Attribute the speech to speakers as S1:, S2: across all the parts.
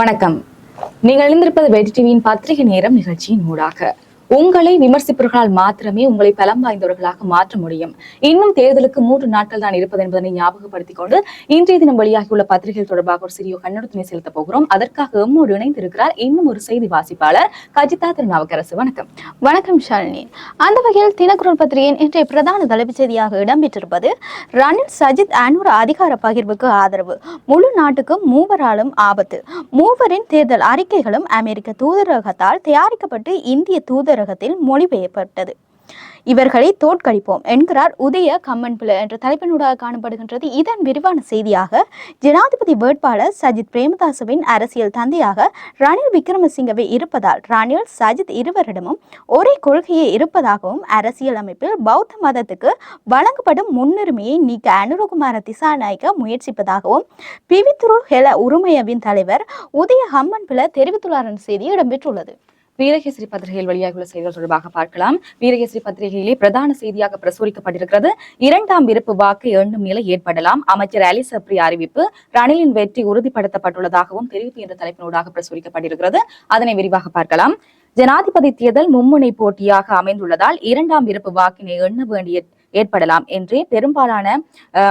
S1: வணக்கம். நீங்கள் இணைந்திருப்பது வெற்றி டிவியின் பத்திரிகை நேரம் நிகழ்ச்சியின் ஊடாக. உங்களை விமர்சிப்பவர்களால் மாத்திரமே உங்களை பலம் வாய்ந்தவர்களாக மாற்ற முடியும். இன்னும் தேர்தலுக்கு மூன்று நாட்கள் தான் இருப்பது என்பதனை ஞாபகப்படுத்திக் கொண்டு இன்றைய தினம் வெளியாகியுள்ள பத்திரிகை தொடர்பாக ஒரு சிறிய கண்ணோட்டத்தினை செலுத்தப் போகிறோம். அதற்காக எம்மோடு இணைந்திருக்கிறார் இன்னும் ஒரு செய்தி வாசிப்பாளர் கஜிதா திருநாவுக்கரசு. வணக்கம்.
S2: வணக்கம் ஷாலினி. அந்த வகையில் தினக்குரல் பத்திரிகையின் இன்றைய பிரதான தலைப்புச் செய்தியாக இடம்பெற்றிருப்பது ரணில் சஜித் அனூர் அதிகார பகிர்வுக்கு ஆதரவு. முழு நாட்டுக்கும் மூவராலும் ஆபத்து. மூவரின் தேர்தல் அறிக்கைகளும் அமெரிக்க தூதரகத்தால் தயாரிக்கப்பட்டு இந்திய தூதரகத்தில் மொழிபெயர்ப்பட்டது. இவர்களை தோற்கடிப்போம் என்கிறார் உதய கம்மன்புல என்ற தலைப்பினூடாக காணப்படுகின்றது. இதன் விரிவான செய்தியாக ஜனாதிபதி வேட்பாளர் சஜித் பிரேமதாசவின் அரசியல் தந்தையாக ரணில் விக்ரமசிங்கவே இருப்பதால் ரணில் சஜித் இருவரிடமும் ஒரே கொள்கையே இருப்பதாகவும் அரசியல் அமைப்பில் பௌத்த மதத்துக்கு வழங்கப்படும் முன்னுரிமையை நீக்க அனுரகுமார திசாநாயக்க முயற்சிப்பதாகவும் பிவித்துரு ஹெல உரிமையவின் தலைவர் உதய ஹம்மன்பிள்ளை தெரிவித்துள்ளார் செய்தி இடம்பெற்றுள்ளது.
S1: வீரகேசரி பத்திரிகையில் வெளியாகியுள்ள செய்திகள் தொடர்பாக பார்க்கலாம். வீரகேசரி பத்திரிகையிலே பிரதான செய்தியாக பிரசுரிக்கப்பட்டிருக்கிறது. இரண்டாம் விருப்பு வாக்கு எண்ணும் நிலை ஏற்படலாம். அமைச்சர் அலி சப்ரி அறிவிப்பு ரணிலின் வெற்றி உறுதிப்படுத்தப்பட்டுள்ளதாகவும் தெரிவிப்பு என்ற தலைப்பினூடாக பிரசுரிக்கப்பட்டிருக்கிறது. அதனை விரிவாக பார்க்கலாம். ஜனாதிபதி தேர்தல் மும்முனை போட்டியாக அமைந்துள்ளதால் இரண்டாம் விருப்பு வாக்கினை எண்ண வேண்டிய ஏற்படலாம் என்றே பெரும்பாலான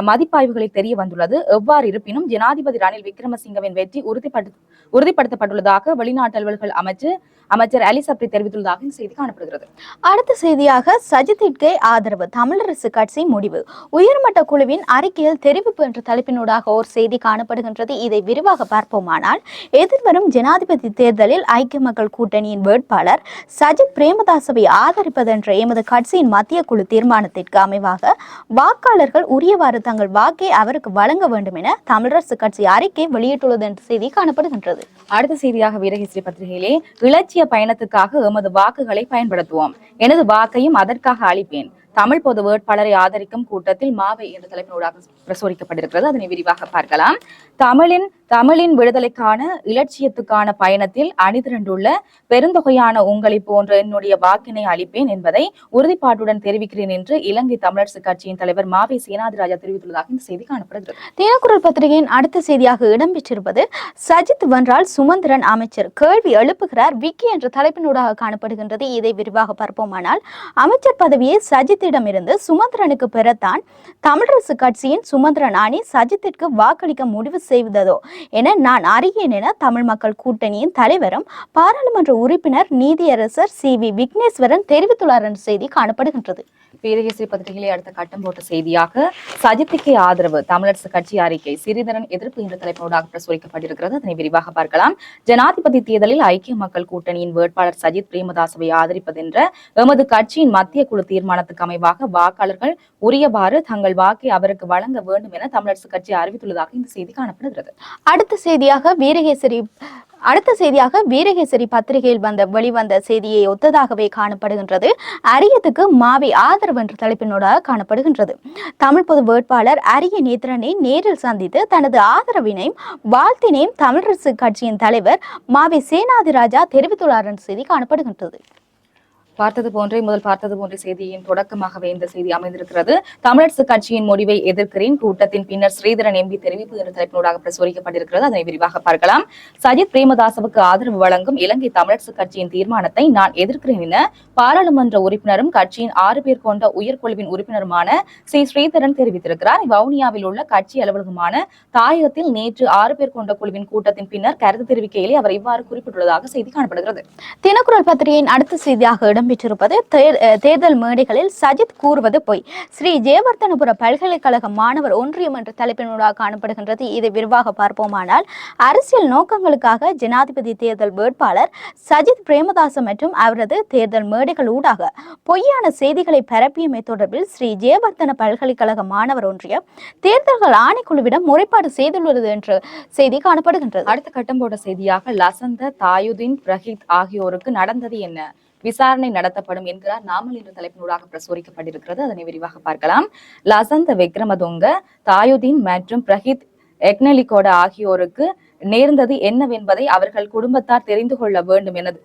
S1: மதிப்பாய்வுகளில் தெரிய வந்துள்ளது. எவ்வாறு இருப்பினும் ஜனாதிபதி ரணில் விக்ரமசிங்கவின் வெற்றி உறுதிப்படு உறுதிப்படுத்தப்பட்டுள்ளதாக வெளிநாட்டு அலுவல்கள் அமைச்சு அமைச்சர் அலி சப்ரி தெரிவித்துள்ளதாக இந்த செய்தி காணப்படுகிறது.
S2: அடுத்த செய்தியாக சஜித்திற்கே ஆதரவு. தமிழரசு கட்சி முடிவு. உயர்மட்ட குழுவின் அறிக்கையில் தெரிவிப்பு என்ற தலைப்பினூடாக ஓர் செய்தி காணப்படுகின்றது. இதை விரிவாக பார்ப்போமானால் எதிர்வரும் ஜனாதிபதி தேர்தலில் ஐக்கிய மக்கள் கூட்டணியின் வேட்பாளர் சஜித் பிரேமதாசவை ஆதரிப்பதென்ற எமது கட்சியின் மத்திய குழு தீர்மானத்திற்கு அமைவாக வாக்காளர்கள் உரியவாறு தங்கள் வாக்கை அவருக்கு வழங்க வேண்டும் என தமிழரசு கட்சி அறிக்கை வெளியிட்டுள்ளது என்ற செய்தி காணப்படுகின்றது.
S1: அடுத்த செய்தியாக வீரகேசரி பத்திரிகையிலே இலட்சிய பயணத்துக்காக எமது வாக்குகளை பயன்படுத்துவோம். எனது வாக்கையும் அதற்காக அளிப்பேன். தமிழ் பொது வேட்பாளரை ஆதரிக்கும் கூட்டத்தில் மாவை என்ற தலைப்பினூடாக பிரசுரிக்கப்பட்டிருக்கிறது. அதனை விரிவாக பார்க்கலாம். தமிழின் தமிழின் விடுதலைக்கான இலட்சியத்துக்கான பயணத்தில் அணிதிரண்டுள்ள பெருந்தொகையான உங்களை போன்ற என்னுடைய வாக்கினை அளிப்பேன் என்பதை உறுதிப்பாட்டுடன் தெரிவிக்கிறேன் என்று இலங்கை தமிழரசு கட்சியின் தலைவர் மாவை சேனாதிராஜா தெரிவித்துள்ளதாக இந்த செய்தி காணப்படுகிறது.
S2: தினக்குரல் பத்திரிகையின் அடுத்த செய்தியாக இடம்பெற்றிருப்பது சஜித் வன்றால் சுமந்திரன் அமைச்சர் கேள்வி எழுப்புகிறார். விக்கி என்ற தலைப்பினூடாக காணப்படுகின்றது. இதை விரிவாக பார்ப்போமானால் அமைச்சர் பதவியை சஜித்திடமிருந்து சுமந்திரனுக்கு பெறத்தான் தமிழரசு கட்சியின் சுமந்திரன் அணி சஜித்திற்கு வாக்களிக்க முடிவு செய்ததோ என நான் அறியேன் என தமிழ் மக்கள் கூட்டணியின் தலைவரும் பாராளுமன்ற உறுப்பினர் நீதியரசர் சி வி விக்னேஸ்வரன் தெரிவித்துள்ளார் என்ற செய்தி காணப்படுகின்றது.
S1: வீரகேசரி பத்திரிகையிலே அடுத்த கட்டம் போட்ட செய்தியாக சஜித்துக்கு ஆதரவு. தமிழரசு கட்சி அறிக்கை சிறிதரன் எதிர்ப்பு என்ற தலைப்போடாக பிரசுரிக்கப்பட்டிருக்கிறது. அதனை விரிவாக பார்க்கலாம். ஜனாதிபதி தேர்தலில் ஐக்கிய மக்கள் கூட்டணியின் வேட்பாளர் சஜித் பிரேமதாசவை ஆதரிப்பதென்ற எமது கட்சியின் மத்திய குழு தீர்மானத்துக்கு அமைவாக வாக்காளர்கள் உரியவாறு தங்கள் வாக்கை அவருக்கு வழங்க வேண்டும் என தமிழரசு கட்சி அறிவித்துள்ளதாக இந்த செய்தி காணப்படுகிறது.
S2: அடுத்த செய்தியாக வீரகேசரி அடுத்த செய்தியாக வீரகேசரி பத்திரிகையில் வந்த வெளிவந்த செய்தியை ஒத்ததாகவே காணப்படுகின்றது. அரியத்துக்கு மாவி ஆதரவு என்ற தலைப்பினோடாக காணப்படுகின்றது. தமிழ் பொது வேட்பாளர் அரிய நேத்திரனை நேரில் சந்தித்து தனது ஆதரவினையும் வாழ்த்தினையும் தமிழரசு கட்சியின் தலைவர் மாவி சேனாதிராஜா தெரிவித்துள்ளார் என்ற செய்தி காணப்படுகின்றது.
S1: பார்த்தது போன்றே முதல் பார்த்தது போன்ற செய்தியின் தொடக்கமாகவே இந்த செய்தி அமைந்திருக்கிறது. தமிழரசு கட்சியின் முடிவை எதிர்க்கிறேன். கூட்டத்தின் பின்னர் ஸ்ரீதரன் எம்பி தெரிவிப்பு என்ற தலைப்பினூடாக பிரசுரிக்கப்பட்டிருக்கிறது. அதனை விரிவாக பார்க்கலாம். சஜித் பிரேமதாசவுக்கு ஆதரவு வழங்கும் இலங்கை தமிழரசு கட்சியின் தீர்மானத்தை நான் எதிர்க்கிறேன் என பாராளுமன்ற உறுப்பினரும் கட்சியின் ஆறு பேர் கொண்ட உயர்குழுவின் உறுப்பினருமான சி. ஸ்ரீதரன் தெரிவித்திருக்கிறார். வவுனியாவில் உள்ள கட்சி அலுவலகமான தாயகத்தில் நேற்று ஆறு பேர் கொண்ட குழுவின் கூட்டத்தின் பின்னர் கருத்து தெரிவிக்கையிலே அவர் இவ்வாறு குறிப்பிட்டுள்ளதாக செய்தி காணப்படுகிறது.
S2: தினக்குரல் பத்திரிகையின் அடுத்த செய்தியாக இடம் இடம்பெற்றிருப்பது தேர்தல் மேடைகளில் சஜித் கூறுவது பொய். ஸ்ரீ ஜெயவர்தனபுர பல்கலைக்கழக மாணவர் ஒன்றியம் என்ற தலைப்பினூடாக காணப்படுகின்றது. இதை விரிவாக பார்ப்போமானால் அரசியல் நோக்கங்களுக்காக ஜனாதிபதி தேர்தல் வேட்பாளர் சஜித் பிரேமதாச மற்றும் அவரது தேர்தல் மேடைகள் ஊடாக பொய்யான செய்திகளை பரப்பியமை தொடர்பில் ஸ்ரீ ஜெயவர்தன பல்கலைக்கழக மாணவர் ஒன்றியம் தேர்தல்கள் ஆணைக்குழுவிடம் முறைப்பாடு செய்துள்ளது என்ற செய்தி காணப்படுகின்றது.
S1: அடுத்த கட்டம் போட்ட செய்தியாக லசந்த தாயுதீன் பிரஹித் ஆகியோருக்கு நடந்தது என்ன? விசாரணை நடத்தப்படும் என்கிறார் நாமல் என்ற தலைப்பினூடாக பிரசுரிக்கப்பட்டிருக்கிறது. அதனை விரிவாக பார்க்கலாம். லசந்த விக்ரமதுங்க தாயுதீன் மற்றும் பிரஹித் எக்னலிகோட ஆகியோருக்கு நேர்ந்தது என்னவென்பதை அவர்கள் குடும்பத்தார் தெரிந்து கொள்ள வேண்டும் எனது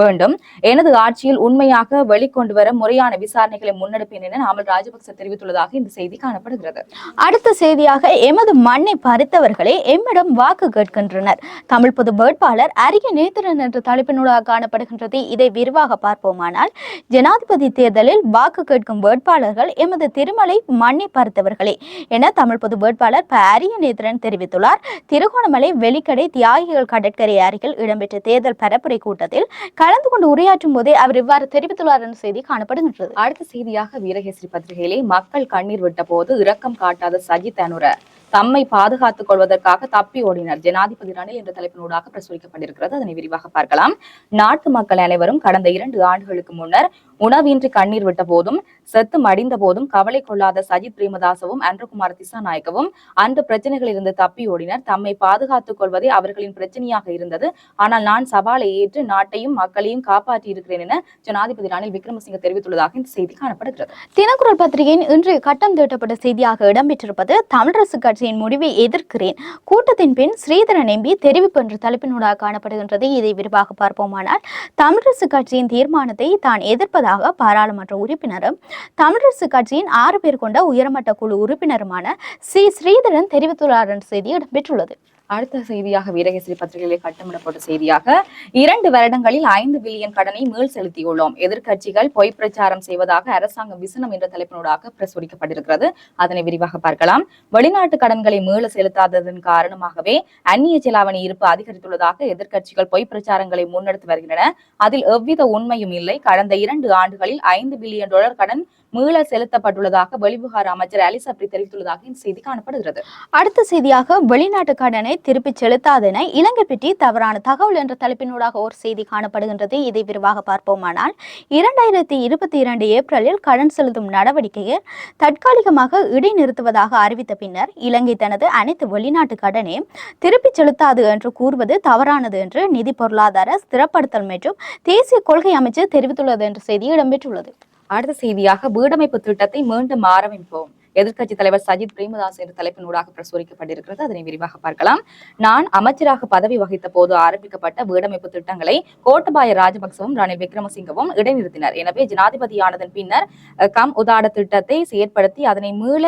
S1: வேண்டும். எனது ஆட்சியில் உண்மையாக வெளிக்கொண்டு வர முறையான விசாரணைகளை முன்னெடுப்பேன் என நாமல் ராஜபக்ச தெரிவித்துள்ளதாக இந்த செய்தி காணப்படுகிறது.
S2: அடுத்த செய்தியாக எமது மண்ணை பறித்தவர்களே எம்மிடம் வாக்கு கேட்கின்றனர். தமிழ் பொது வேட்பாளர் அரிய நேத்திரன் என்ற தலைப்பினூடாக காணப்படுகின்றது. இதை விரிவாக பார்ப்போமானால் ஜனாதிபதி தேர்தலில் வாக்கு கேட்கும் வேட்பாளர்கள் எமது திருமலை மண்ணை பறித்தவர்களே என தமிழ் பொது வேட்பாளர் ப அரிய நேத்திரன் தெரிவித்துள்ளார். திருகோணமலை வெலிக்கடை தியாகிகள் கடற்கரை அருகில் இடம்பெற்ற தேர்தல் பரப்புரை கூட்டத்தில் கலந்து கொண்டு உரையாற்றும் போதே அவர் இவ்வாறு தெரிவித்துள்ளார் என்ற செய்தி காணப்படுகின்றது.
S1: அடுத்த செய்தியாக வீரகேசரி பத்திரிகையிலே மக்கள் கண்ணீர் விட்ட போது இரக்கம் காட்டாத சஜித் அனுர தம்மை பாதுகாத்துக் கொள்வதற்காக தப்பி ஓடினர். ஜனாதிபதி ரணில் என்ற தலைப்பினூடாக பிரசுரிக்கப்பட்டிருக்கிறது. அதனை விரிவாக பார்க்கலாம். நாட்டு மக்கள் அனைவரும் கடந்த இரண்டு ஆண்டுகளுக்கு முன்னர் உணவின்றி கண்ணீர் விட்ட போதும் செத்து மடிந்த போதும் கவலை கொள்ளாத சஜித் பிரேமதாசவும் அன்றகுமார் திசாநாயக்கவும் அந்த பிரச்சனைகளிலிருந்து தப்பி ஓடினர். தம்மை பாதுகாத்துக் கொள்வதே அவர்களின் பிரச்சனையாக இருந்தது. ஆனால் நான் சவாலை ஏற்று நாட்டையும் மக்களையும் காப்பாற்றி இருக்கிறேன் என ஜனாதிபதி ரணில் விக்ரமசிங்க தெரிவித்துள்ளதாக இந்த செய்தி காணப்படுகிறது.
S2: தினக்குரல் பத்திரிகையின் இன்று கட்டம் தீட்டப்பட்ட செய்தியாக இடம்பெற்றிருப்பது தமிழரசு கட்சியின் முடிவை எதிர்க்கிறேன். கூட்டத்தின் பின் ஸ்ரீதரன் எம்பி தெரிவிப்பு என்ற தலைப்பினூடாக காணப்படுகின்றது. இதை விரிவாக பார்ப்போமானால் தமிழரசு கட்சியின் தீர்மானத்தை தான் எதிர்ப்பதாக பாராளுமன்ற உறுப்பினரும் தமிழரசு கட்சியின் ஆறு பேர் கொண்ட உயர்மட்ட குழு உறுப்பினருமான சி. ஸ்ரீதரன் தெரிவித்துள்ளார் என்ற செய்தி இடம்பெற்றுள்ளது.
S1: அடுத்த செய்தியாக வீரகேசரி பத்திரிகையிலே கட்டமிடப்பட்ட செய்தியாக இரண்டு வருடங்களில் ஐந்து பில்லியன் கடனை மீள் செலுத்தியுள்ளோம். எதிர்கட்சிகள் பொய் பிரச்சாரம் செய்வதாக அரசாங்கம் விசனம் என்ற தலைப்பினூடாக பிரசுரிக்கப்பட்டிருக்கிறது. அதனை விரிவாக பார்க்கலாம். வெளிநாட்டு கடன்களை மீள செலுத்தாததன் காரணமாகவே அந்நிய செலாவணி இருப்பு அதிகரித்துள்ளதாக எதிர்கட்சிகள் பொய் பிரச்சாரங்களை முன்னெடுத்து வருகின்றன. அதில் எவ்வித உண்மையும் இல்லை. கடந்த இரண்டு ஆண்டுகளில் ஐந்து பில்லியன் டாலர் கடன் மீள செலுத்தப்பட்டுள்ளதாக வெளிவிவகார அமைச்சர் அலி சப்ரி தெரிவித்துள்ளதாக இந்த செய்தி காணப்படுகிறது.
S2: அடுத்த செய்தியாக வெளிநாட்டு கடனை திருப்பிச் செலுத்தாதென இலங்கை பற்றி தவறான தகவல் என்ற தலைப்பினூடாக ஒரு செய்தி காணப்படுகின்றது. இதை விரிவாக பார்ப்போமானால் இரண்டாயிரத்தி இருபத்தி இரண்டு ஏப்ரலில் கடன் செலுத்தும் நடவடிக்கையை தற்காலிகமாக இடைநிறுத்துவதாக அறிவித்த பின்னர் இலங்கை தனது அனைத்து வெளிநாட்டு கடனை திருப்பிச் செலுத்தாது என்று கூறுவது தவறானது என்று நிதி பொருளாதார ஸ்திரப்படுத்தல் மற்றும் தேசிய கொள்கை அமைச்சர் தெரிவித்துள்ளது என்ற செய்தி இடம்பெற்றுள்ளது.
S1: அடுத்த செய்தியாக வீடமைப்பு திட்டத்தை மீண்டும் ஆரம்பிப்போம். எதிர்க்கட்சி தலைவர் சஜித் பிரேமதாஸ் என்ற தலைப்பினூடாக பிரசுரிக்கப்பட்டிருக்கிறது. அதனை விரிவாக பார்க்கலாம். நான் அமைச்சராக பதவி வகித்த போது ஆரம்பிக்கப்பட்ட வீடமைப்பு திட்டங்களை கோட்டபாய ராஜபக்சவும் ரணில் விக்ரமசிங்கவும் இடைநிறுத்தினர். எனவே ஜனாதிபதியானதன் பின்னர் அஹ், கம் உதாட திட்டத்தை செயற்படுத்தி அதனை மீள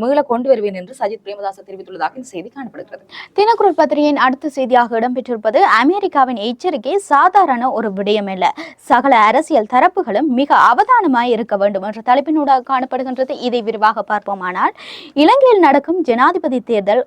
S1: மீள கொண்டு வருவேன் என்று சஜித் பிரேமதாஸ் தெரிவித்துள்ளதாக இந்த செய்தி காணப்படுகிறது.
S2: தினக்குரல் பத்திரிகையின் அடுத்த செய்தியாக இடம்பெற்றிருப்பது அமெரிக்காவின் எச்சரிக்கை சாதாரண ஒரு விடயமல்ல சகல அரசியல் தரப்புகளும் மிக அவதானமாய் இருக்க வேண்டும் என்ற தலைப்பினூடாக காணப்படுகின்றது. இதை விரிவாக பார்ப்போமானால் இலங்கையில் நடக்கும் ஜனாதிபதி தேர்தல்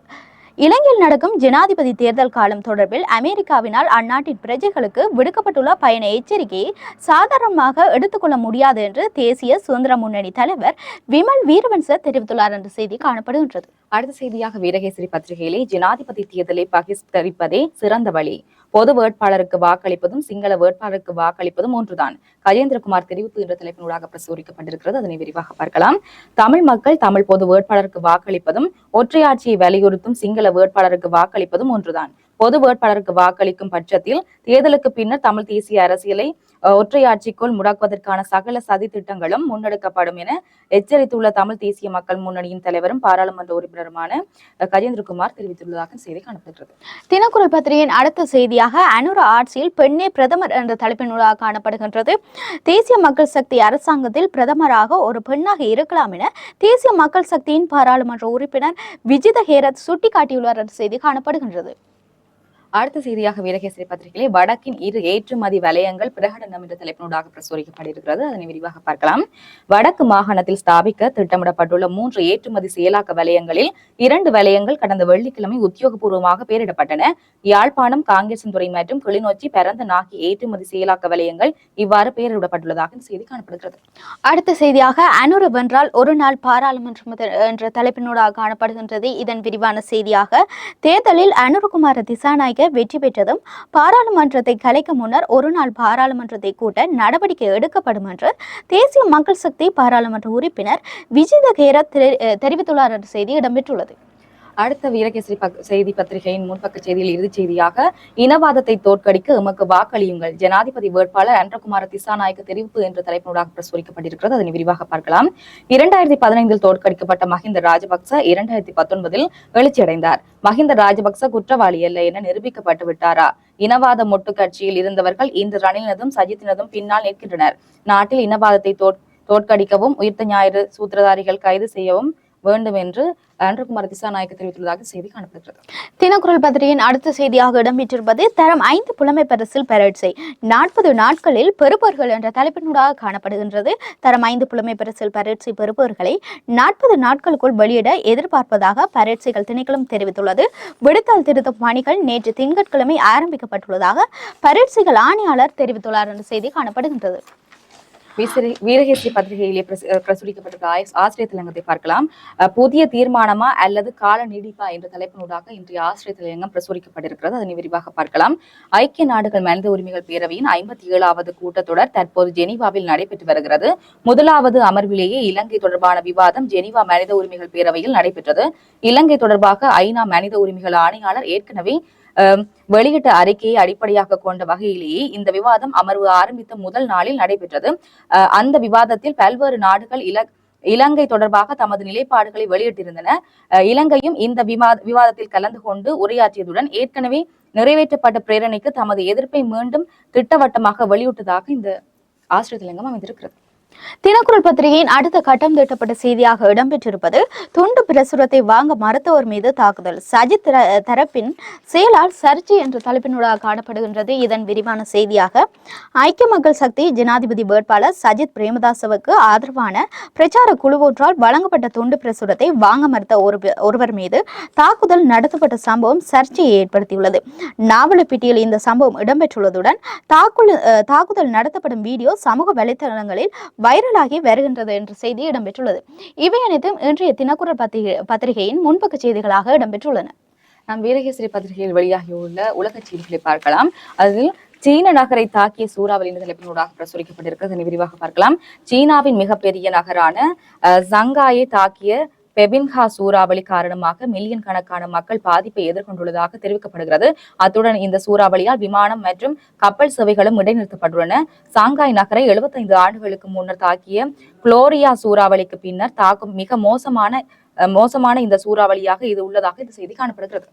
S2: இலங்கையில் நடக்கும் ஜனாதிபதி தேர்தல் காலம் தொடர்பில் அமெரிக்காவினால் அந்நாட்டின் பிரஜைகளுக்கு விடுக்கப்பட்டுள்ள பயண எச்சரிக்கையை சாதாரணமாக எடுத்துக்கொள்ள முடியாது என்று தேசிய சுதந்திர முன்னணி தலைவர் விமல் வீரவன்ச தெரிவித்துள்ளார் என்ற செய்தி காணப்படுகின்றது.
S1: அடுத்த செய்தியாக வீரகேசரி பத்திரிகையிலே ஜனாதிபதி தேர்தலை பகிஷ்கரிப்பதே சிறந்த வழி. பொது வேட்பாளருக்கு வாக்களிப்பதும் சிங்கள வேட்பாளருக்கு வாக்களிப்பதும் ஒன்றுதான். கஜேந்திரகுமார் தெரிவிப்பு என்ற தலைப்பினூடாக பிரசுரிக்கப்பட்டிருக்கிறது. அதனை விரிவாக பார்க்கலாம். தமிழ் மக்கள் தமிழ் பொது வேட்பாளருக்கு வாக்களிப்பதும் ஒற்றையாட்சியை வலியுறுத்தும் சிங்கள வேட்பாளருக்கு வாக்களிப்பதும் ஒன்றுதான். பொது வேட்பாளருக்கு வாக்களிக்கும் பட்சத்தில் தேர்தலுக்கு பின்னர் தமிழ் தேசிய அரசியலை ஒற்றையாட்சிக்குள் முடக்குவதற்கான சகல சதி திட்டங்களும் முன்னெடுக்கப்படும் என எச்சரித்துள்ள தமிழ் தேசிய மக்கள் முன்னணியின் தலைவரும் பாராளுமன்ற உறுப்பினருமான கஜேந்திரகுமார் தெரிவித்துள்ளதாக செய்தி காணப்படுகிறது.
S2: தினக்குரல் பத்திரிகையின் அடுத்த செய்தியாக அனுர ஆட்சியில் பெண்ணே பிரதமர் என்ற தலைப்பினூடாக காணப்படுகின்றது. தேசிய மக்கள் சக்தி அரசாங்கத்தில் பிரதமராக ஒரு பெண்ணாக இருக்கலாம் என தேசிய மக்கள் சக்தியின் பாராளுமன்ற உறுப்பினர் விஜித ஹேரத் சுட்டிக்காட்டியுள்ளார் என்ற செய்தி காணப்படுகின்றது.
S1: அடுத்த செய்தியாக வீரகேசரி பத்திரிகையிலே வடக்கின் இரு ஏற்றுமதி வலயங்கள் பிரகடனம் என்ற தலைப்பினூடாக பிரசுரிக்கப்பட்டிருக்கிறது. அதனை விரிவாக பார்க்கலாம். வடக்கு மாகாணத்தில் ஸ்தாபிக்க திட்டமிடப்பட்டுள்ள மூன்று ஏற்றுமதி செயலாக்க வலயங்களில் இரண்டு வலயங்கள் கடந்த வெள்ளிக்கிழமை உத்தியோகபூர்வமாக பெயரிடப்பட்டன. யாழ்ப்பாணம் காங்கேசன்துறை மற்றும் கிளிநொச்சி பரந்த நாகி ஏற்றுமதி செயலாக்க வலயங்கள் இவ்வாறு பெயரிடப்பட்டுள்ளதாக இந்த செய்தி காணப்படுகிறது.
S2: அடுத்த செய்தியாக அனுரு வென்றால் ஒரு நாள் பாராளுமன்றம் என்ற- தலைப்பினூடாக காணப்படுகின்றது. இதன் விரிவான செய்தியாக தேர்தலில் அனுரகுமார வெற்றி பெற்றதும் பாராளுமன்றத்தை கலைக்க முன்னர் ஒரு நாள் பாராளுமன்றத்தை கூட்ட நடவடிக்கை எடுக்கப்படும் என்று தேசிய மக்கள் சக்தி பாராளுமன்ற உறுப்பினர் விஜித கேரத் தெரிவித்துள்ளார் என்ற செய்தி இடம்பெற்றுள்ளது.
S1: அடுத்த வீரகேசரி பக்- செய்தி பத்திரிகையின் முன்பக்க செய்தியில் இறுதிச் செய்தியாக இனவாதத்தை தோற்கடிக்க எமக்கு வாக்களியுங்கள். ஜனாதிபதி வேட்பாளர் அன்றகுமார திசாநாயக்க தெரிவிப்பு என்ற தலைப்பினூடாக பிரசுரிக்கப்பட்டிருக்கிறது. அதனை விரிவாக பார்க்கலாம். இரண்டாயிரத்தி பதினைந்தில் தோற்கடிக்கப்பட்ட மஹிந்த ராஜபக்ச இரண்டாயிரத்தி பத்தொன்பதில் எழுச்சியடைந்தார். மஹிந்த ராஜபக்ச குற்றவாளி அல்ல என நிரூபிக்கப்பட்டு விட்டாரா? இனவாத மொட்டு கட்சியில் இருந்தவர்கள் இன்று ரணிலினதும் சஜித்தினதும் பின்னால் நிற்கின்றனர். நாட்டில் இனவாதத்தை தோற்- தோற்கடிக்கவும் உயிர்த்த ஞாயிறு சூத்திரதாரிகள் கைது செய்யவும் வேண்டும் என்று அன்றகுமார திசாநாயக்க தெரிவித்துள்ளதாக செய்தி காணப்படுகிறது.
S2: தினக்குரல் பத்திரிகையின் அடுத்த செய்தியாக இடம்பெற்றிருப்பது தரம் ஐந்து புலமை பரிசில் பெறட்சை நாற்பது நாட்களில் பெறுபவர்கள் என்ற தலைப்பினூடாக காணப்படுகின்றது. தரம் ஐந்து புலமை பரிசில் பரீட்சை பெறுபவர்களை நாற்பது நாட்களுக்குள் வெளியிட எதிர்பார்ப்பதாக பரீட்சைகள் திணைக்களம் தெரிவித்துள்ளது. விடுத்தல் திருத்தும் பணிகள் நேற்று திங்கட்கிழமை ஆரம்பிக்கப்பட்டுள்ளதாக பரட்சிகள் ஆணையாளர் தெரிவித்துள்ளார் என்ற செய்தி காணப்படுகின்றது.
S1: வீசிரி- வீரகேசரி பத்திரிகையிலே பிரசு- பிரசுரிக்கப்பட்டிருக்க ஆசிரியர் பார்க்கலாம். புதிய தீர்மானமா அல்லது கால நீடிப்பா என்ற தலைப்பினூடாக இன்றைய ஆசிரியர் தலையங்கம் பிரசுரிக்கப்பட்டிருக்கிறது. அதனை விரிவாக பார்க்கலாம். ஐக்கிய நாடுகள் மனித உரிமைகள் பேரவையின் ஐம்பத்தி ஏழாவது கூட்டத்தொடர் தற்போது ஜெனீவாவில் நடைபெற்று வருகிறது. முதலாவது அமர்விலேயே இலங்கை தொடர்பான விவாதம் ஜெனீவா மனித உரிமைகள் பேரவையில் நடைபெற்றது. இலங்கை தொடர்பாக ஐநா மனித உரிமைகள் ஆணையாளர் ஏற்கனவே வெளியிட்ட அறிக்கையை அடிப்படையாக கொண்ட வகையிலேயே இந்த விவாதம் அமர்வு ஆரம்பித்த முதல் நாளில் நடைபெற்றது. அந்த விவாதத்தில் பல்வேறு நாடுகள் இல இலங்கை தொடர்பாக தமது நிலைப்பாடுகளை வெளியிட்டிருந்தன. அஹ், இலங்கையும் இந்த விவாத விவாதத்தில் கலந்து கொண்டு உரையாற்றியதுடன் ஏற்கனவே நிறைவேற்றப்பட்ட பிரேரணைக்கு தமது எதிர்ப்பை மீண்டும் திட்டவட்டமாக வெளியிட்டதாக இந்த ஆசிரியர் திலங்கம் அமைந்திருக்கிறது.
S2: தினக்குரல் பத்திரிகையின் அடுத்த கட்டம் திட்டப்பட்ட செய்தியாக இடம்பெற்றிருப்பது துண்டு பிரசுரத்தை வாங்க மறுத்தவர் மீது தாக்குதல். சஜித் தரப்பின் செயலால் சர்ச்சை என்ற தலைப்பினூடாக காணப்படுகின்றது. இதன் விரிவான செய்தியாக ஐக்கிய மக்கள் சக்தி ஜனாதிபதி வேட்பாளர் சஜித் பிரேமதாசவுக்கு ஆதரவான பிரச்சார குழு ஒன்றால் வழங்கப்பட்ட துண்டு பிரசுரத்தை வாங்க மறுத்த ஒரு ஒருவர் மீது தாக்குதல் நடத்தப்பட்ட சம்பவம் சர்ச்சையை ஏற்படுத்தியுள்ளது. நாவலப்பிட்டியில் இந்த சம்பவம் இடம்பெற்றுள்ளதுடன் தாக்குதல் தாக்குதல் நடத்தப்படும் வீடியோ சமூக வலைத்தளங்களில் வைரலாகி வருகின்றது என்ற செய்தி இடம்பெற்றுள்ளது. இவை அனைத்தும் இன்றைய தினக்குரல் பத்திரிகை பத்திரிகையின் முன்பக்க செய்திகளாக இடம்பெற்றுள்ளன.
S1: நாம் வீரகேசரி பத்திரிகையில் வெளியாகியுள்ள உலக செய்திகளை பார்க்கலாம். அதில் சீன நகரை தாக்கிய சூறாவளி என்ற தலைப்பினூடாக பிரசுரிக்கப்பட்டிருக்கிறது. அதனை விரிவாக பார்க்கலாம். சீனாவின் மிகப்பெரிய நகரான அஹ், தாக்கிய பெபின்ஹா சூறாவளி காரணமாக மில்லியன் கணக்கான மக்கள் பாதிப்பை எதிர்கொண்டுள்ளதாக தெரிவிக்கப்படுகிறது. அத்துடன் இந்த சூறாவளியால் விமானம் மற்றும் கப்பல் சேவைகளும் இடைநிறுத்தப்பட்டுள்ளன. சாங்காய் நகரை 75 ஆண்டுகளுக்கு முன்னர் தாக்கிய குளோரியா சூறாவளிக்கு பின்னர் தாக்கும் மிக மோசமான மோசமான இந்த சூறாவளியாக இது உள்ளதாக இந்த செய்தி காணப்படுகிறது.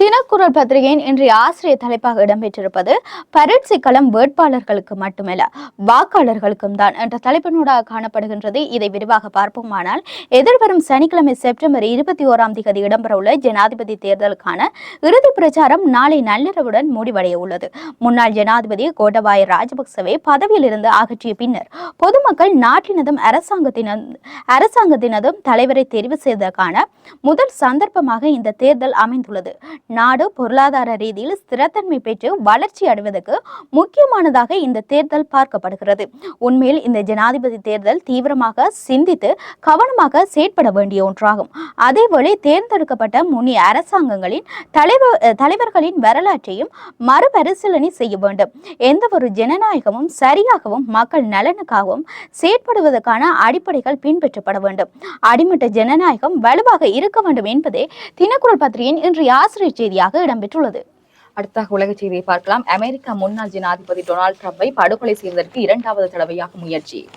S2: தினக்குரல் பத்திரிகையின் இன்றைய ஆசிரியர் தலைப்பாக இடம்பெற்றிருப்பது பரீட்சை களம் வேட்பாளர்களுக்கு மட்டுமல்ல வாக்காளர்களுக்கும் தான் என்ற தலைப்பினூடாக காணப்படுகின்றது. இதை விரிவாக பார்ப்போமானால் எதிர்வரும் சனிக்கிழமை செப்டம்பர் இருபத்தி ஓராம் தேதி இடம்பெறவுள்ள ஜனாதிபதி தேர்தலுக்கான இறுதி பிரச்சாரம் நாளை நள்ளிரவுடன் முடிவடைய உள்ளது முன்னாள் ஜனாதிபதி கோட்டபாய ராஜபக்சவை பதவியில் இருந்து அகற்றிய பின்னர் பொதுமக்கள் நாட்டினதும் அரசாங்கத்தினதும் அரசாங்கத்தினதும் தலைவரை தெரிவு செய்வதற்கான முதல் சந்தர்ப்பமாக இந்த தேர்தல் அமைந்துள்ளது. நாடு பொருளாதார ரீதியில் ஸ்திரத்தன்மை பெற்று வளர்ச்சி அடைவதற்கு முக்கியமானதாக இந்த தேர்தல் பார்க்கப்படுகிறது. உண்மையில் இந்த ஜனாதிபதி தேர்தல் தீவிரமாக சிந்தித்து கவனமாக செயற்பட வேண்டிய ஒன்றாகும். அதேவேளை தேர்ந்தெடுக்கப்பட்ட முனி அரசாங்கங்களின் தலைவர் தலைவர்களின் வரலாற்றையும் மறுபரிசீலனை செய்ய வேண்டும். எந்த ஒரு ஜனநாயகமும் சரியாகவும் மக்கள் நலனுக்காகவும் செயற்படுவதற்கான அடிப்படைகள் பின்பற்றப்பட வேண்டும். அடிமட்ட ஜனநாயகம் வலுவாக இருக்க வேண்டும் என்பதே தினக்குரல் பத்திரிகையின் இன்றைய ஆசிரியர் செய்தியாக இடம்பெற்றுள்ளது.
S1: அடுத்தாக உலக செய்தியை பார்க்கலாம். அமெரிக்கா முன்னாள் ஜனாதிபதி டொனால்டு ட்ரம்பை படுகொலை செய்வதற்கு இரண்டாவது தடவையாக முயற்சி.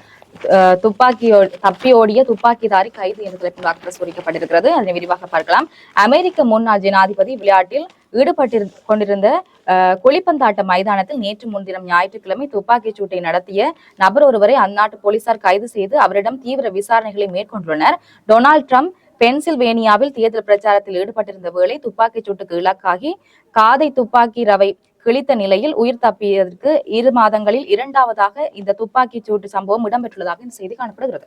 S1: அஹ் துப்பாக்கியோ தப்பியோடிய துப்பாக்கிதாரி கைது என்ற தலைப்பில் பிரசுரிக்கப்பட்டிருக்கிறது அதனை விரிவாக பார்க்கலாம். அமெரிக்க முன்னாள் ஜனாதிபதி விளையாட்டில் ஈடுபட்டிரு கொண்டிருந்த குளிப்பந்தாட்ட மைதானத்தில் நேற்று முன்தினம் ஞாயிற்றுக்கிழமை துப்பாக்கிச் சூட்டை நடத்திய நபர் ஒருவரை அந்நாட்டு போலீசார் கைது செய்து அவரிடம் தீவிர விசாரணைகளை மேற்கொண்டுள்ளனர். டொனால்டு ட்ரம்ப் பென்சில்வேனியாவில் தேர்தல் பிரச்சாரத்தில் ஈடுபட்டிருந்த வேளை துப்பாக்கிச் சூட்டுக்கு இலக்காகி காதை துப்பாக்கி ரவை கிழித்த நிலையில் உயிர் தப்பியதற்கு இரு மாதங்களில் இரண்டாவதாக இந்த துப்பாக்கிச் சூட்டு சம்பவம் இடம்பெற்றுள்ளதாக இந்த செய்தி காணப்படுகிறது.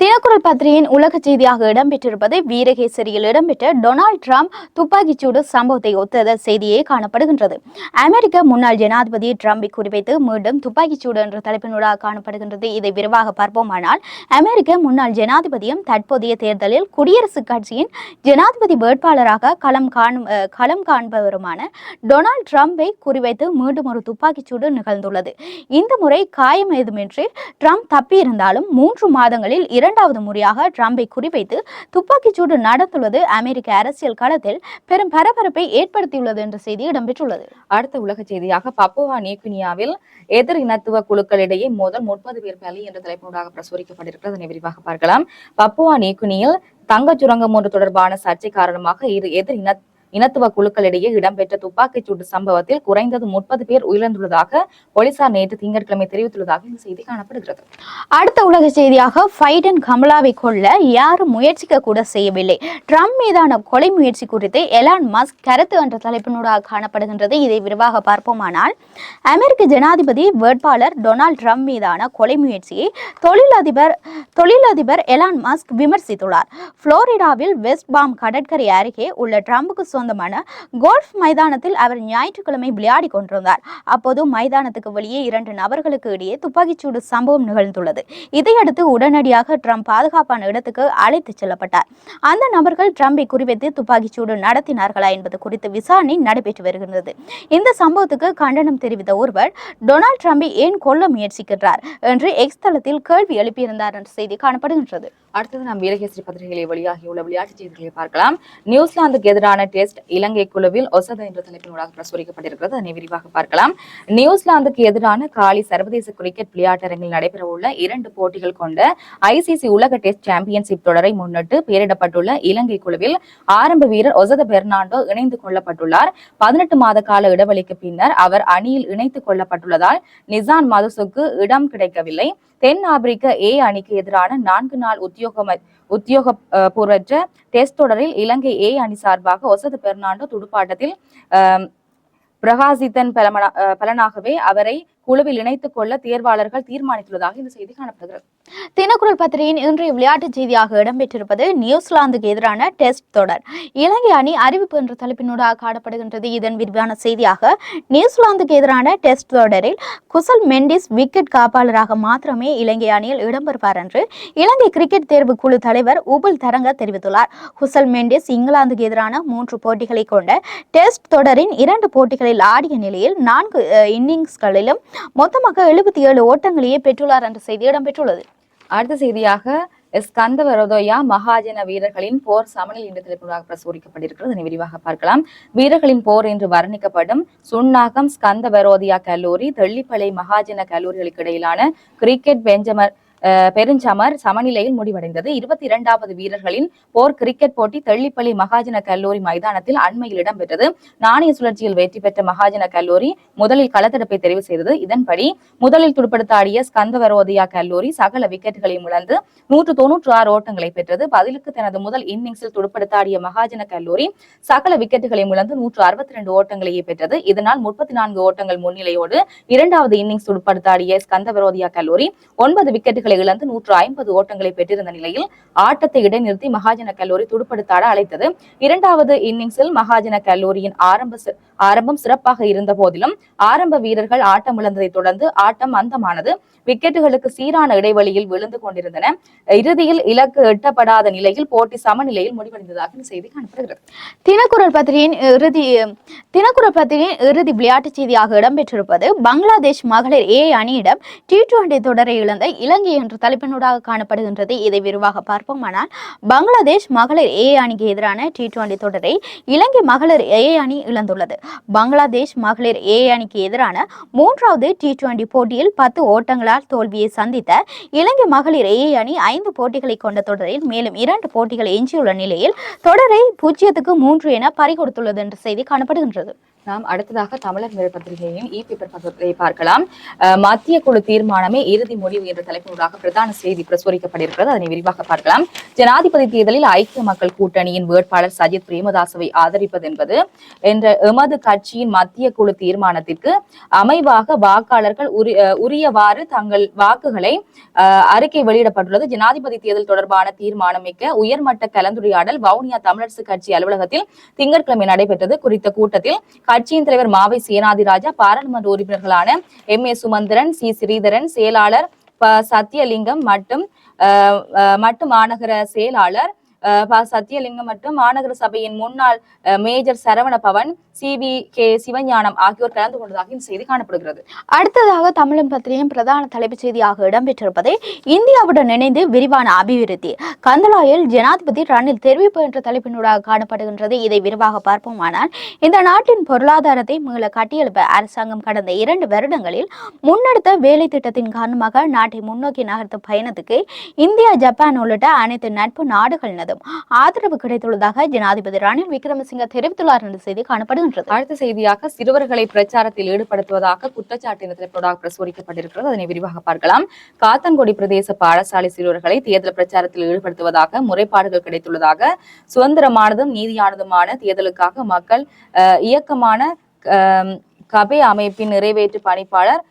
S2: தினக்குரல் பத்திரிகையின் உலக செய்தியாக இடம்பெற்றிருப்பது வீரகேசரியில் இடம்பெற்ற டொனால்ட் ட்ரம்ப் துப்பாக்கிச்சூடு சம்பவத்தை ஒத்த செய்தியே காணப்படுகின்றது. அமெரிக்க முன்னாள் ஜனாதிபதி ட்ரம்பை குறிவைத்து மீண்டும் துப்பாக்கிச்சூடு என்ற தலைப்பினூடாக காணப்படுகின்றது. இதை விரிவாக பார்ப்போமானால் அமெரிக்க முன்னாள் ஜனாதிபதியும் தற்போதைய தேர்தலில் குடியரசுக் கட்சியின் ஜனாதிபதி வேட்பாளராக களம் காணும் களம் காண்பவருமான டொனால்ட் ட்ரம்பை குறிவைத்து மீண்டும் ஒரு துப்பாக்கிச்சூடு நிகழ்ந்துள்ளது. இந்த முறை காயம் ஏதுமின்றி ட்ரம்ப் தப்பியிருந்தாலும் மூன்று மாதங்களில் இரண்டாவது முறையாக ட்ரம்பை குறிவைத்து துப்பாக்கிச்சூடு நடந்துள்ளது அமெரிக்க அரசியல் களத்தில் பெரும் பரபரப்பை ஏற்படுத்தியுள்ளது என்ற செய்தி இடம்பெற்றுள்ளது.
S1: அடுத்த உலக செய்தியாக பப்புவா நியூகினியாவில் எதிர் இனத்துவ குழுக்களிடையே மோதல் முப்பது பேர் பலி என்ற தலைப்பினூடாக பிரசுரிக்கப்பட்டிருக்கிறது. அதனை விரிவாக பார்க்கலாம். பப்புவா நியூகினியில் தங்கச் சுரங்கம் ஒன்று தொடர்பான சர்ச்சை காரணமாக இரு எதிர் இன இனத்துவ குழுக்களிடையே இடம்பெற்ற துப்பாக்கிச் சூட்டு சம்பவத்தில் குறைந்தது முப்பது பேர் உயிரிழந்துள்ளதாக போலீசார் நேற்று திங்கட்கிழமை தெரிவித்துள்ளதாக இந்த செய்தி காணப்படுகிறது.
S2: அடுத்த உலக செய்தியாக பைடன் கமலாவை கொல்ல யாரும் முயற்சிக்க கூட செய்யவில்லை. ட்ரம்ப் மீதான கொலை முயற்சி குறித்து எலான் மஸ்க் கருத்து என்ற தலைப்பினூடாக காணப்படுகின்றது. இதை விரிவாக பார்ப்போமானால் அமெரிக்க ஜனாதிபதி வேட்பாளர் டொனால்ட் ட்ரம்ப் மீதான கொலை முயற்சியை தொழிலதிபர் தொழிலதிபர் எலான் மஸ்க் விமர்சித்துள்ளார். புளோரிடாவில் வெஸ்ட் பாம் கடற்கரை அருகே உள்ள ட்ரம்புக்கு சொந்த சொந்தமான கோல்ஃப் மைதானத்தில் அவர் ஞாயிற்றுக்கிழமை விளையாடி கொண்டிருந்தார். அப்போது மைதானத்துக்கு வெளியே இரண்டு நபர்களுக்கு இடையே துப்பாக்கிச்சூடு சம்பவம் நிகழ்ந்துள்ளது. இதையடுத்து உடனடியாக ட்ரம்ப் பாதுகாப்பான இடத்துக்கு அழைத்து செல்லப்பட்டார். அந்த நபர்கள் ட்ரம்பை குறிவைத்து துப்பாக்கிச்சூடு நடத்தினார்களா என்பது குறித்து விசாரணை நடைபெற்று வருகிறது இந்த சம்பவத்துக்கு கண்டனம் தெரிவித்த ஒருவர் டொனால்ட் ட்ரம்பை ஏன் கொல்ல முயற்சிக்கின்றார்? என்று எக்ஸ் தளத்தில் கேள்வி எழுப்பியிருந்தார் என்ற செய்தி காணப்படுகின்றது.
S1: அடுத்தது நாம் வீரகேசரி பத்திரிகைகளில் வெளியாகியுள்ள விளையாட்டுச் செய்திகளை பார்க்கலாம். நியூசிலாந்துக்கு எதிரான டெஸ்ட் இலங்கை குழுவில் ஒசத என்ற தலைப்பினூடாக பிரசுரிக்கப்பட்டிருக்கிறது. அதனை விரிவாக பார்க்கலாம். நியூசிலாந்துக்கு எதிரான காலி சர்வதேச கிரிக்கெட் விளையாட்டரங்கில் நடைபெறவுள்ள இரண்டு போட்டிகள் கொண்ட ஐசிசி உலக டெஸ்ட் சாம்பியன்ஷிப் தொடரை முன்னிட்டு பெயரிடப்பட்டுள்ள இலங்கை குழுவில் ஆரம்ப வீரர் ஒசத பெர்னாண்டோ இணைந்து கொள்ளப்பட்டுள்ளார். பதினெட்டு மாத கால இடைவெளிக்கு பின்னர் அவர் அணியில் இணைத்துக் கொள்ளப்பட்டுள்ளதால் நிசான் மதுசுக்கு இடம் கிடைக்கவில்லை. தென் ஆப்பிரிக்க ஏ அணிக்கு எதிரான நான்கு நாள் உத்தியோகம உத்தியோகபூர்வற்ற டெஸ்ட் தொடரில் இலங்கை ஏ அணி சார்பாக ஒசது பெர்னாண்டோ துடுப்பாட்டத்தில் பிரகாசித்தன் பலமன- பலனாகவே அவரை குழுவில் இணைத்துக் கொள்ள தேர்வாளர்கள் தீர்மானித்துள்ளதாக இந்த செய்தி காணப்படுகிறது.
S2: தினக்குரல் பத்திரிகையின் இன்றைய விளையாட்டுச் செய்தியாக இடம்பெற்றிருப்பது நியூசிலாந்துக்கு எதிரான டெஸ்ட் தொடர். இலங்கை அணி அறிவிப்பு என்ற தலைப்பினூடாக காணப்படுகின்றது இதன் விரிவான செய்தியாக. நியூசிலாந்துக்கு எதிரான டெஸ்ட் தொடரில் குசல் மெண்டிஸ் விக்கெட் காப்பாளராக மாத்திரமே இலங்கை அணியில் இடம்பெறுவார் என்று இலங்கை கிரிக்கெட் தேர்வு குழு தலைவர் உபுல் தரங்க தெரிவித்துள்ளார். குசல் மெண்டிஸ் இங்கிலாந்துக்கு எதிரான மூன்று போட்டிகளை கொண்ட டெஸ்ட் தொடரின் இரண்டு போட்டிகளில் ஆடிய நிலையில் நான்கு இன்னிங்ஸ்களிலும் மொத்தமாக எழுபத்தி ஏழு ஓட்டங்களையே பெற்றுள்ளார் என்ற செய்தி இடம்பெற்றுள்ளது.
S1: அடுத்த செய்தியாக ஸ்கந்த வரதோயா மகாஜன வீரர்களின் போர் சமநிலை என்ற தலைப்புடாக பிரசுரிக்கப்பட்டிருக்கிறது. அதனை விரிவாக பார்க்கலாம். வீரர்களின் போர் என்று வர்ணிக்கப்படும் சுன்னாகம் ஸ்கந்த வரோதியா கல்லூரி தெள்ளிப்பளை மகாஜன கல்லூரிகளுக்கு இடையிலான கிரிக்கெட் பெஞ்சமர் பெருஞ்சமர் சமநிலையில் முடிவடைந்தது. இருபத்தி இரண்டாவது வீரர்களின் போர் கிரிக்கெட் போட்டி தெள்ளிப்பள்ளி மகாஜன கல்லூரி மைதானத்தில் அண்மையில் இடம்பெற்றது. நாணய சுழற்சியில் வெற்றி பெற்ற மகாஜன கல்லூரி முதலில் களத்தடுப்பை தெரிவு செய்தது. இதன்படி முதலில் துடுப்படுத்தாடிய ஸ்கந்தவரோதியா கல்லூரி சகல விக்கெட்டுகளையும் இழந்து நூற்று தொன்னூற்று ஆறு ஓட்டங்களை பெற்றது. பதிலுக்கு தனது முதல் இன்னிங்ஸில் துடுப்படுத்தாடிய மகாஜன கல்லூரி சகல விக்கெட்டுகளையும் இழந்து நூற்று அறுபத்தி ரெண்டு ஓட்டங்களையே பெற்றது. இதனால் முப்பத்தி நான்கு ஓட்டங்கள் முன்னிலையோடு இரண்டாவது இன்னிங்ஸ் துடுப்படுத்தாடிய ஸ்கந்தவரோதியா கல்லூரி ஒன்பது விக்கெட்டுகளை இழந்து நூற்று ஐம்பது ஓட்டங்களை பெற்றிருந்த நிலையில் ஆட்டத்தை இடைநிறுத்தி மகாஜன கல்லூரி துடுப்படுத்தாட அழைத்தது. இரண்டாவது இன்னிங்ஸில் மகாஜன கல்லூரியின் ஆரம்ப ஆரம்பம் சிறப்பாக இருந்த போதிலும் ஆரம்ப வீரர்கள் ஆட்டம் இழந்ததை தொடர்ந்து ஆட்டம் மந்தமானது. விக்கெட்டுகளுக்கு சீரான இடைவெளியில் விழுந்து கொண்டிருந்தன. இறுதியில் இலக்கு எட்டப்படாத நிலையில் போட்டி சமநிலையில் முடிவடைந்ததாக செய்தி காணப்படுகிறது.
S2: தினக்குரல் பத்திரிகையின் இறுதி தினக்குரல் பத்திரிகையின் இறுதி விளையாட்டுச் செய்தியாக இடம்பெற்றிருப்பது பங்களாதேஷ் மகளிர் ஏ அணியிடம் டி டுவெண்டி தொடரை இழந்த இலங்கை என்ற தலைப்பினூடாக காணப்படுகின்றது. இதை விரிவாக பார்ப்போம். ஆனால் பங்களாதேஷ் மகளிர் ஏ அணிக்கு எதிரான டி டுவெண்டி தொடரை இலங்கை மகளிர் ஏ அணி இழந்துள்ளது. பங்களாதேஷ் மகளிர் ஏ அணிக்கு எதிரான மூன்றாவது டி டுவெண்டி போட்டியில் பத்து ஓட்டங்களால் தோல்வியை சந்தித்த இலங்கை மகளிர் ஏ அணி ஐந்து போட்டிகளை கொண்ட தொடரில் மேலும் இரண்டு போட்டிகள் எஞ்சியுள்ள நிலையில் தொடரை பூஜ்ஜியத்துக்கு மூன்று என பறிகொடுத்துள்ளது என்ற செய்தி காணப்படுகின்றது.
S1: நாம் அடுத்ததாக தமிழர் மிரர் பத்திரிகையின் இ e பேப்பர் பக்கத்தை பார்க்கலாம். மத்திய குழு தீர்மானமே இறுதி முடிவு என்ற தலைப்பினூடாக பிரதான செய்தி பிரசுரிக்கப்பட்டிருக்கிறது. அதனை விரிவாக பார்க்கலாம். ஜனாதிபதி தேர்தலில் ஐக்கிய மக்கள் கூட்டணியின் வேட்பாளர் சஜித் பிரேமதாசவை ஆதரிப்பது என்பது என்ற எமது கட்சியின் மத்திய குழு தீர்மானத்திற்கு அமைவாக வாக்காளர்கள் உரியவாறு தங்கள் வாக்குகளை அறிக்கை வெளியிடப்பட்டுள்ளது. ஜனாதிபதி தேர்தல் தொடர்பான தீர்மானம் மிக்க உயர்மட்ட கலந்துரையாடல் வவுனியா தமிழரசு கட்சி அலுவலகத்தில் திங்கட்கிழமை நடைபெற்றது. குறித்த கூட்டத்தில் கட்சியின் தலைவர் மாவை சேனாதிராஜா பாராளுமன்ற உறுப்பினர்களான M. A. Sumanthiran C. Sritharan செயலாளர் ப. சத்தியலிங்கம் மற்றும் மட்டும் மற்றும் மாநகர செயலாளர் அஹ், ப சத்தியலிங்கம் மற்றும் மாநகர சபையின் முன்னாள் major Saravana Bhavan C V K Sivagnanam ஆகியோர் கலந்து கொண்டதாக இந்த செய்தி காணப்படுகிறது.
S2: அடுத்ததாக தமிழன் பத்திரிகையின் பிரதான தலைப்புச் செய்தியாக இடம்பெற்றிருப்பது இந்தியாவுடன் இணைந்து விரிவான அபிவிருத்தி. கந்தலாயில் ஜனாதிபதி ரணில் தெரிவிப்பு என்ற தலைப்பினூடாக காணப்படுகின்றது. இதை விரிவாக பார்ப்போமானால் இந்த நாட்டின் பொருளாதாரத்தை மீள கட்டியெழுப்ப அரசாங்கம் கடந்த இரண்டு வருடங்களில் முன்னெடுத்த வேலை திட்டத்தின் காரணமாக நாட்டை முன்னோக்கி நகர்த்தும் பயணத்துக்கு இந்தியா ஜப்பான் உள்ளிட்ட அனைத்து நட்பு நாடுகளினதும் ஆதரவு கிடைத்துள்ளதாக ஜனாதிபதி ரணில் விக்ரமசிங்க தெரிவித்துள்ளார் என்ற செய்தி காணப்படுகின்றது.
S1: அடுத்த செய்தியாக சிறுவர்களை பிரச்சாரத்தில் ஈடுபடுத்துவதாக குற்றச்சாட்டின் தலைப்போடாக பிரசுரிக்கப்பட்டிருக்கிறது அதனை விரிவாக பார்க்கலாம். காத்தன்கொடி பிரதேச பாடசாலை சிறுவர்களை தேர்தல் பிரச்சாரத்தில் ஈடுபடுத்துவதாக முறைப்பாடுகள் கிடைத்துள்ளதாக சுதந்திரமானதும் நீதியானதுமான தேர்தலுக்காக மக்கள் இயக்கமான கபே அமைப்பின் நிறைவேற்று பணிப்பாளர்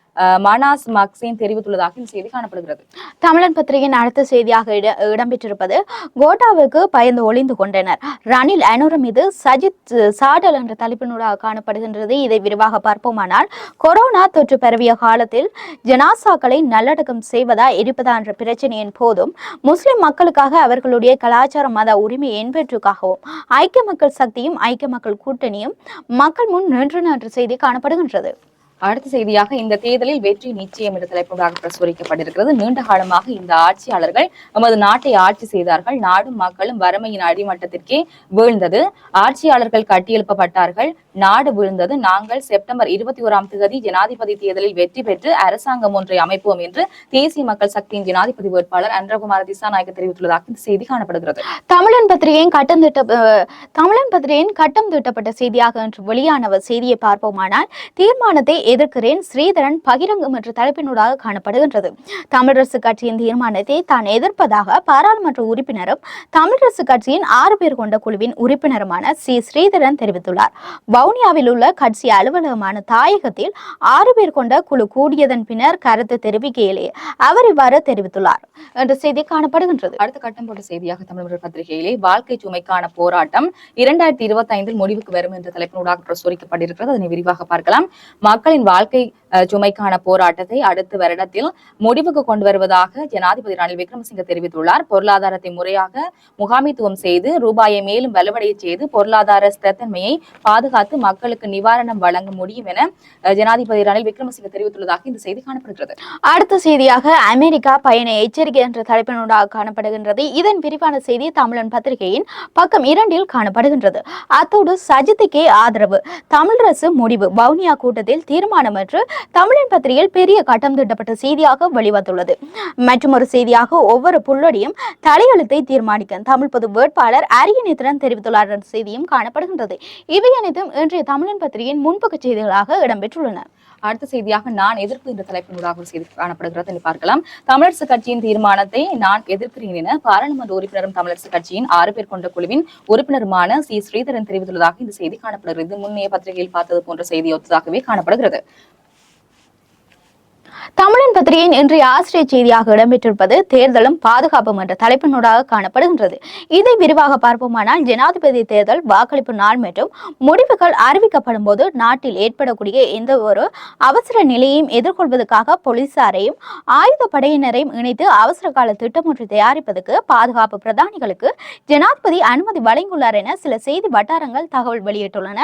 S1: மனாஸ் மக்சின் தெரிவித்துள்ளதாக இந்த செய்தி காணப்படுகிறது.
S2: தமிழன் பத்திரிகையின் அடுத்த செய்தியாக இட இடம்பெற்றிருப்பது கோட்டாவுக்கு பயந்து ஒளிந்து கொண்டனர். ரணில் அனுர மீது சஜித் சாடல் என்ற தலைப்பினூடாக காணப்படுகின்றது. இதை விரிவாக பார்ப்போமானால் கொரோனா தொற்று பரவிய காலத்தில் ஜனாசாக்களை நல்லடக்கம் செய்வதா இருப்பதா என்ற பிரச்சனையின் போதும் முஸ்லிம் மக்களுக்காக அவர்களுடைய கலாச்சார மத உரிமை என்பற்றுக்காகவும் ஐக்கிய மக்கள் சக்தியும் ஐக்கிய மக்கள் கூட்டணியும் மக்கள் முன் நின்றன என்ற செய்தி காணப்படுகின்றது.
S1: அடுத்த செய்தியாக இந்த தேர்தலில் வெற்றி நிச்சயம் என்ற தலைப்புகளாக பிரசுரிக்கப்பட்டிருக்கிறது. நீண்ட காலமாக இந்த ஆட்சியாளர்கள் நமது நாட்டை ஆட்சி செய்தார்கள். நாடும் மக்களும் வறுமையின் அடிமட்டத்திற்கே வீழ்ந்தது. ஆட்சியாளர்கள் கட்டியெழுப்பப்பட்டார்கள். நாடு வீழ்ந்தது. நாங்கள் செப்டம்பர் இருபத்தி ஓராம் தேதி ஜனாதிபதி தேர்தலில் வெற்றி பெற்று அரசாங்கம் ஒன்றை அமைப்போம் என்று தேசிய மக்கள் சக்தியின் ஜனாதிபதி வேட்பாளர் அன்றகுமார் திசாநாயக்க தெரிவித்துள்ளதாக இந்த செய்தி காணப்படுகிறது.
S2: தமிழன் பத்திரிகையின் கட்டம் திட்ட தமிழன் பத்திரிகையின் கட்டம் திட்டப்பட்ட செய்தியாக இன்று வெளியான செய்தியை பார்ப்போமானால் தீர்மானத்தை எதிர்க்கிறேன். ஸ்ரீதரன் பகிரங்கம் என்ற தலைப்பினூடாக காணப்படுகின்றது. தமிழரசு கட்சியின் தீர்மானத்தை தான் எதிர்ப்பதாக பாராளுமன்ற உறுப்பினரும் தமிழரசு கட்சியின் ஆறு பேர் கொண்ட குழுவின் உறுப்பினருமான சி. ஸ்ரீதரன் தெரிவித்துள்ளார். வவுனியாவில் உள்ள கட்சி அலுவலகமான தாயகத்தில் ஆறு பேர் கொண்ட குழு கூடியதன் பின்னர் கருத்து தெரிவிக்கையிலே அவர் இவ்வாறு தெரிவித்துள்ளார். என்ற செய்தி காணப்படுகின்றது.
S1: அடுத்த கட்டம் போன்ற செய்தியாக தமிழர் பத்திரிகையிலே வாழ்க்கை சுமைக்கான போராட்டம் இரண்டாயிரத்தி இருபத்தி ஐந்தில் முடிவுக்கு வரும் என்ற தலைப்பினூடாக பிரசுரிக்கப்பட்டிருக்கிறது. அதனை விரிவாக பார்க்கலாம். மக்கள் மக்களின் வாழ்க்கை அஹ், சுமைக்கான போராட்டத்தை அடுத்த வருடத்தில் முடிவுக்கு கொண்டு வருவதாக ஜனாதிபதி ரணில் விக்ரமசிங்க தெரிவித்துள்ளார். பொருளாதாரத்தை முறையாக முகாமித்துவம் செய்து ரூபாயை மேலும் வலுவடைய செய்து பொருளாதார ஸ்திரத்தன்மையை பாதுகாத்து மக்களுக்கு நிவாரணம் வழங்க முடியும் என ஜனாதிபதி ரணில் விக்ரமசிங்க தெரிவித்துள்ளதாக இந்த செய்தி காணப்படுகிறது.
S2: அடுத்த செய்தியாக அமெரிக்கா பயண எச்சரிக்கை என்ற தலைப்பினூடாக காணப்படுகின்றது. இதன் விரிவான செய்தி தமிழன் பத்திரிகையின் பக்கம் இரண்டில் காணப்படுகின்றது. அத்தோடு சஜித்துக்கே ஆதரவு தமிழரசு முடிவு வவுனியா கூட்டத்தில் தீர்மானம் என்று தமிழன் பத்திரிகையில் பெரிய கட்டம் திட்டப்பட்ட செய்தியாக வெளிவந்துள்ளது. மற்றும் ஒரு செய்தியாக ஒவ்வொரு புள்ளடியும் தலையெழுத்தை தீர்மானிக்க தமிழ் பொது வேட்பாளர் அரியநேத்திரன் தெரிவித்துள்ளார் என்ற செய்தியும் காணப்படுகின்றது. இவை அனைத்தும் இன்றைய தமிழன் பத்திரிகையின் முன்பக்க செய்திகளாக இடம்பெற்றுள்ளன.
S1: அடுத்த செய்தியாக நான் எதிர்ப்பு என்ற தலைப்பினூடாக ஒரு செய்தி காணப்படுகிறது. என்று பார்க்கலாம். தமிழரசு கட்சியின் தீர்மானத்தை நான் எதிர்க்கிறேன் என பாராளுமன்ற உறுப்பினரும் தமிழரசு கட்சியின் ஆறு பேர் கொண்ட குழுவின் உறுப்பினருமான சி. ஸ்ரீதரன் தெரிவித்துள்ளதாக இந்த செய்தி காணப்படுகிறது. முன்னைய பத்திரிகையில் பார்த்தது போன்ற செய்தி ஒத்ததாகவே காணப்படுகிறது.
S2: தமிழன் பத்திரிகையின் இன்றைய ஆசிரியர் செய்தியாக இடம்பெற்றிருப்பது தேர்தலும் பாதுகாப்பும் என்ற தலைப்பினூடாக காணப்படுகின்றது. இதை விரிவாக பார்ப்போமானால் ஜனாதிபதி தேர்தல் வாக்களிப்பு நாள் மற்றும் முடிவுகள் அறிவிக்கப்படும் போது நாட்டில் ஏற்படக்கூடிய எந்த ஒரு அவசர நிலையையும் எதிர்கொள்வதற்காக போலீசாரையும் ஆயுத படையினரையும் இணைத்து அவசர கால திட்டம் ஒன்று தயாரிப்பதற்கு பாதுகாப்பு பிரதானிகளுக்கு ஜனாதிபதி அனுமதி வழங்கியுள்ளார் என சில செய்தி வட்டாரங்கள் தகவல் வெளியிட்டுள்ளன.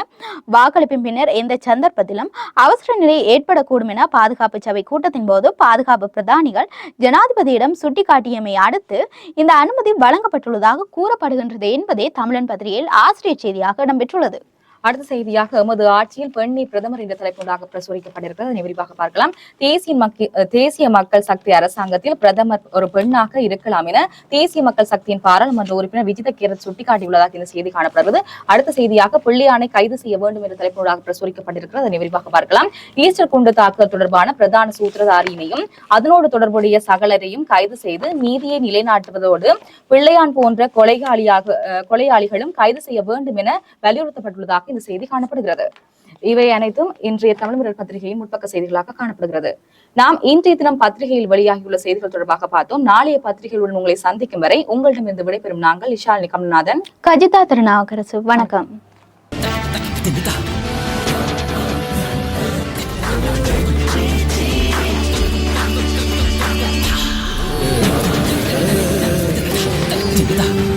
S2: வாக்களிப்பின் பின்னர் எந்த சந்தர்ப்பத்திலும் அவசர நிலை ஏற்படக்கூடும் என பாதுகாப்பு சபை கூட கூட்டத்தின் போது பாதுகாப்பு பிரதானிகள் ஜனாதிபதியிடம் சுட்டிக்காட்டியமை அடுத்து இந்த அனுமதி வழங்கப்பட்டுள்ளதாக கூறப்படுகின்றது என்பதே தமிழன் பத்திரிகையில் ஆசிரியர் செய்தியாக இடம்பெற்றுள்ளது.
S1: அடுத்த செய்தியாக எமது ஆட்சியில் பெண்ணை பிரதமர் என்ற தலைப்புடாக பிரசுரிக்கப்பட்டிருக்கிறது. விரிவாக பார்க்கலாம். தேசிய மக்கள் தேசிய மக்கள் சக்தி அரசாங்கத்தில் பிரதமர் ஒரு பெண்ணாக இருக்கலாம் என தேசிய மக்கள் சக்தியின் பாராளுமன்ற உறுப்பினர் விஜித கீரத் சுட்டிக்காட்டியுள்ளதாக இந்த செய்தி காணப்படுகிறது. அடுத்த செய்தியாக பிள்ளையானை கைது செய்ய வேண்டும் என்ற தலைப்புடாக பிரசுரிக்கப்பட்டிருக்கிறது. அதனை விரிவாக பார்க்கலாம். ஈஸ்டர் குண்டு தாக்குதல் தொடர்பான பிரதான சூத்திரதாரியினையும் அதனோடு தொடர்புடைய சகலரையும் கைது செய்து நீதியை நிலைநாட்டுவதோடு பிள்ளையான் போன்ற கொலைகாலியாக கொலையாளிகளும் கைது செய்ய வேண்டும் என வலியுறுத்தப்பட்டுள்ளதாக இந்த செய்தி காணப்படுகிறது. இவை அனைத்தும் இன்றைய தமிழ் முறை பத்திரிகையின் முற்பக்க செய்திகளாக காணப்படுகிறது. நாம் இன்றைய தினம் பத்திரிகையில் வெளியாகியுள்ள செய்திகள் தொடர்பாக பார்த்தோம். நாளைய பத்திரிகைகளுடன் உங்களை சந்திக்கும் வரை உங்களிடம் உங்களிடமிருந்து விடைபெறும் நாங்கள் இஷாலினி கமல்நாதன்.
S2: கஜிதா திருநாவுக்கரசு. வணக்கம்.
S3: Yeah.